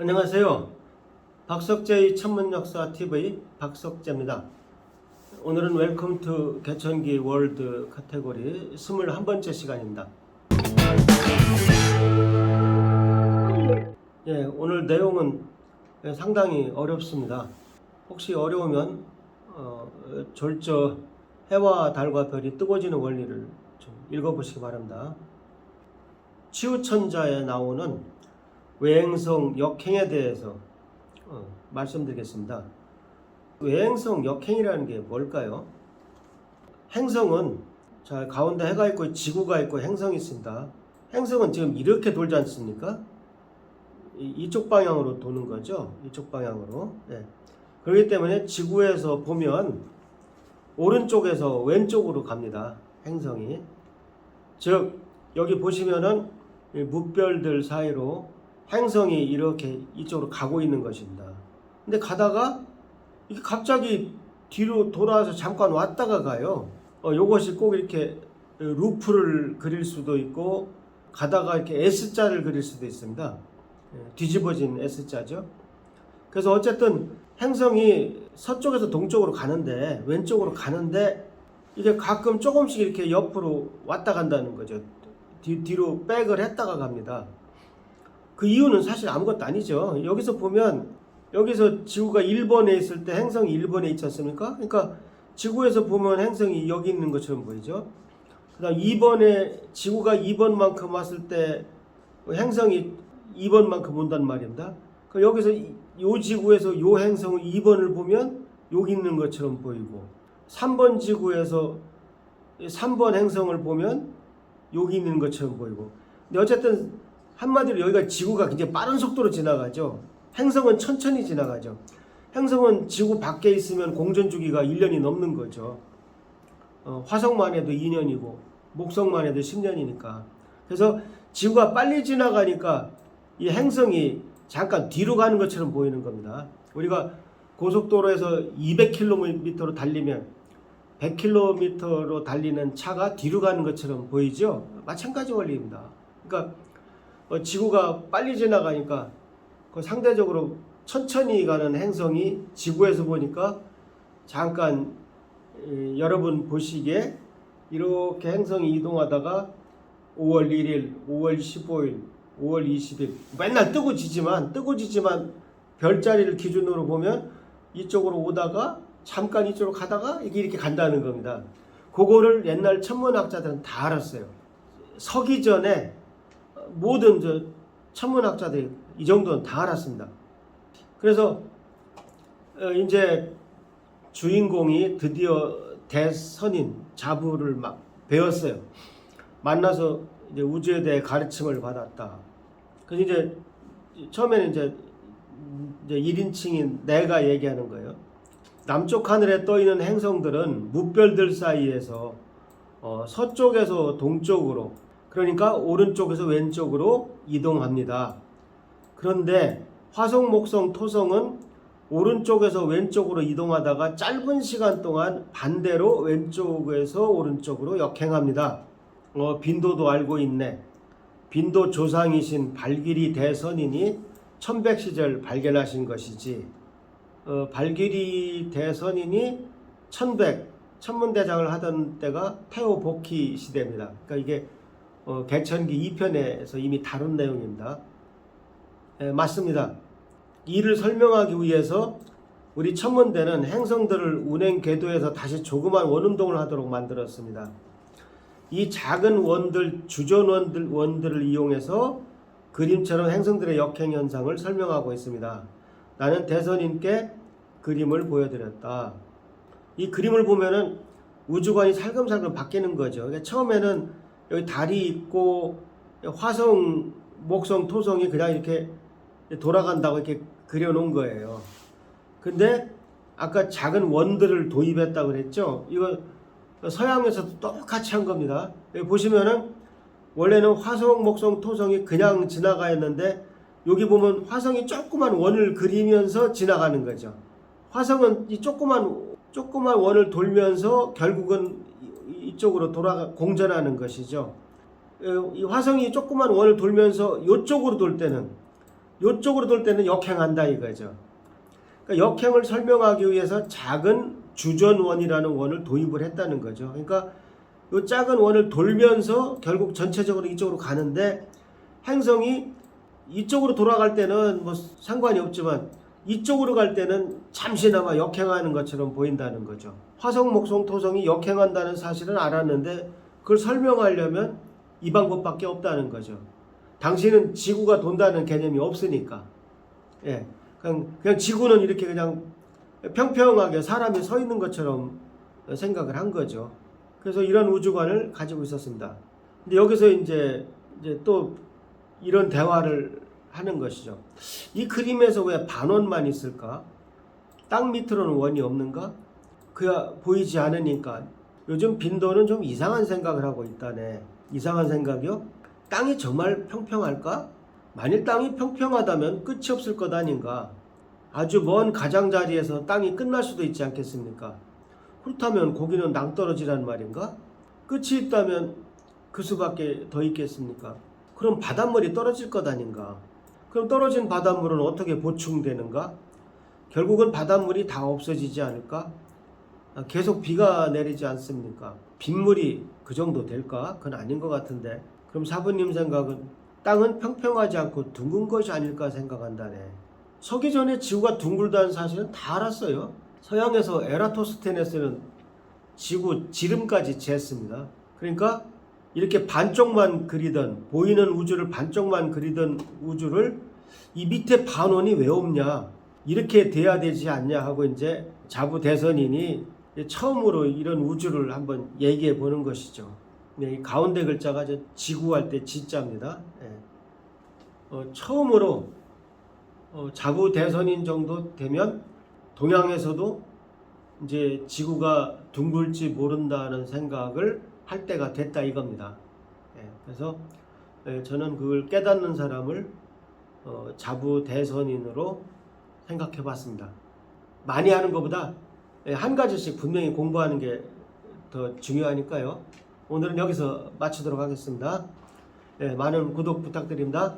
안녕하세요. 박석재의 천문역사 TV 박석재입니다. 오늘은 웰컴 투 개천기 월드 카테고리 21번째 시간입니다. 예, 오늘 내용은 상당히 어렵습니다. 혹시 어려우면 어, 졸저 해와 달과 별이 뜨거워지는 원리를 좀 읽어보시기 바랍니다. 치우천자에 나오는 외행성 역행에 대해서 어, 말씀드리겠습니다. 외행성 역행이라는 게 뭘까요? 행성은 자 가운데 해가 있고 지구가 있고 행성이 있습니다. 행성은 지금 이렇게 돌지 않습니까? 이, 이쪽 방향으로 도는 거죠. 이쪽 방향으로. 네. 그렇기 때문에 지구에서 보면 오른쪽에서 왼쪽으로 갑니다. 행성이. 즉 여기 보시면은 이 무별들 사이로 행성이 이렇게 이쪽으로 가고 있는 것입니다. 근데 가다가 이게 갑자기 뒤로 돌아와서 잠깐 왔다가 가요. 어, 요것이 꼭 이렇게 루프를 그릴 수도 있고 가다가 이렇게 S자를 그릴 수도 있습니다. 예, 뒤집어진 S자죠. 그래서 어쨌든 행성이 서쪽에서 동쪽으로 가는데 왼쪽으로 가는데 이게 가끔 조금씩 이렇게 옆으로 왔다 간다는 거죠. 뒤, 뒤로 백을 했다가 갑니다. 그 이유는 사실 아무것도 아니죠. 여기서 보면 여기서 지구가 1번에 있을 때 행성이 1번에 있지 않습니까? 그러니까 지구에서 보면 행성이 여기 있는 것처럼 보이죠. 그다음 2번에 지구가 2번만큼 왔을 때 행성이 2번만큼 온단 말입니다. 그 여기서 이- 요 지구에서 요 행성을 2번을 보면 여기 있는 것처럼 보이고 3번 지구에서 3번 행성을 보면 여기 있는 것처럼 보이고 근데 어쨌든 한마디로 여기가 지구가 굉장히 빠른 속도로 지나가죠. 행성은 천천히 지나가죠. 행성은 지구 밖에 있으면 공전 주기가 1년이 넘는 거죠. 어, 화성만 해도 2년이고 목성만 해도 10년이니까. 그래서 지구가 빨리 지나가니까 이 행성이 잠깐 뒤로 가는 것처럼 보이는 겁니다. 우리가 고속도로에서 200km로 달리면 100km로 달리는 차가 뒤로 가는 것처럼 보이죠? 마찬가지 원리입니다. 그러니까 어, 지구가 빨리 지나가니까 그 상대적으로 천천히 가는 행성이 지구에서 보니까 잠깐 에, 여러분 보시기에 이렇게 행성이 이동하다가 5월 1일, 5월 15일, 5월 20일 맨날 뜨고 지지만 뜨고 지지만 별자리를 기준으로 보면 이쪽으로 오다가 잠깐 이쪽으로 가다가 이게 이렇게 간다는 겁니다. 그거를 옛날 천문학자들은 다 알았어요. 서기 전에 모든 저 천문학자들이 이 정도는 다 알았습니다. 그래서 어, 이제 주인공이 드디어 대선인 자부를 막 배웠어요. 만나서 이제 우주에 대해 가르침을 받았다. 그래서 이제 처음에는 이제 이제 1인칭인 내가 얘기하는 거예요. 남쪽 하늘에 떠 있는 행성들은 무별들 사이에서 어, 서쪽에서 동쪽으로 그러니까 오른쪽에서 왼쪽으로 이동합니다. 그런데 화성, 목성, 토성은 오른쪽에서 왼쪽으로 이동하다가 짧은 시간 동안 반대로 왼쪽에서 오른쪽으로 역행합니다. 어, 빈도도 알고 있네. 빈도 조상이신 발길이 대선인이 천백 시절 발견하신 것이지. 어, 발길이 대선인이 천백 천문대장을 하던 때가 태호 복희 시대입니다. 그러니까 이게 어, 개천기 2편에서 이미 다룬 내용입니다. 예, 맞습니다. 이를 설명하기 위해서 우리 천문대는 행성들을 운행 궤도에서 다시 조그만 원운동을 하도록 만들었습니다. 이 작은 원들, 주전 원들, 원들을 이용해서 그림처럼 행성들의 역행 현상을 설명하고 있습니다. 나는 대선인께 그림을 보여드렸다. 이 그림을 보면은 우주관이 살금살금 바뀌는 거죠. 그러니까 처음에는 여기 달이 있고 화성, 목성, 토성이 그냥 이렇게 돌아간다고 이렇게 그려놓은 거예요. 근데 아까 작은 원들을 도입했다고 그랬죠. 이거 서양에서도 똑같이 한 겁니다. 여기 보시면은 원래는 화성, 목성, 토성이 그냥 지나가였는데 여기 보면 화성이 조그만 원을 그리면서 지나가는 거죠. 화성은 이 조그만 조그만 원을 돌면서 결국은 이- 이쪽으로 돌아가 공전하는 것이죠. 어, 이 화성이 조그만 원을 돌면서 이쪽으로 돌 때는 이쪽으로 돌 때는 역행한다 이거죠. 그러니까 역행을 설명하기 위해서 작은 주전원이라는 원을 도입을 했다는 거죠. 그러니까 이 작은 원을 돌면서 결국 전체적으로 이쪽으로 가는데 행성이 이쪽으로 돌아갈 때는 뭐 상관이 없지만 이쪽으로 갈 때는 잠시나마 역행하는 것처럼 보인다는 거죠. 화성, 목성, 토성이 역행한다는 사실은 알았는데 그걸 설명하려면 이 방법밖에 없다는 거죠. 당신은 지구가 돈다는 개념이 없으니까. 예. 그냥, 그냥 지구는 이렇게 그냥 평평하게 사람이 서 있는 것처럼 생각을 한 거죠. 그래서 이런 우주관을 가지고 있었습니다. 근데 여기서 이제, 이제 또 이런 대화를 하는 것이죠. 이 그림에서 왜 반원만 있을까? 땅 밑으로는 원이 없는가? 그야 보이지 않으니까 요즘 빈도는 좀 이상한 생각을 하고 있다네. 이상한 생각이요? 땅이 정말 평평할까? 만일 땅이 평평하다면 끝이 없을 것 아닌가? 아주 먼 가장자리에서 땅이 끝날 수도 있지 않겠습니까? 그렇다면 거기는 낭떠러지란 말인가? 끝이 있다면 그 수밖에 더 있겠습니까? 그럼 바닷물이 떨어질 것 아닌가? 그럼 떨어진 바닷물은 어떻게 보충되는가? 결국은 바닷물이 다 없어지지 않을까? 아, 계속 비가 내리지 않습니까? 빗물이 그 정도 될까? 그건 아닌 것 같은데. 그럼 사부님 생각은 땅은 평평하지 않고 둥근 것이 아닐까 생각한다네. 서기 전에 지구가 둥글다는 사실은 다 알았어요. 서양에서 에라토스테네스는 지구 지름까지 쟀습니다. 그러니까 이렇게 반쪽만 그리던 보이는 우주를 반쪽만 그리던 우주를 이 밑에 반원이 왜 없냐 이렇게 돼야 되지 않냐 하고 이제 자부 대선인이 처음으로 이런 우주를 한번 얘기해 보는 것이죠. 네, 이 가운데 글자가 저 지구 할 때 지자입니다. 예. 어, 처음으로 어, 자부 대선인 정도 되면 동양에서도 이제 지구가 둥글지 모른다는 생각을 할 때가 됐다 이겁니다. 예, 그래서 예, 저는 그걸 깨닫는 사람을 어, 자부 대선인으로 생각해 봤습니다. 많이 하는 것보다 예, 한 가지씩 분명히 공부하는 게 더 중요하니까요. 오늘은 여기서 마치도록 하겠습니다. 예, 많은 구독 부탁드립니다.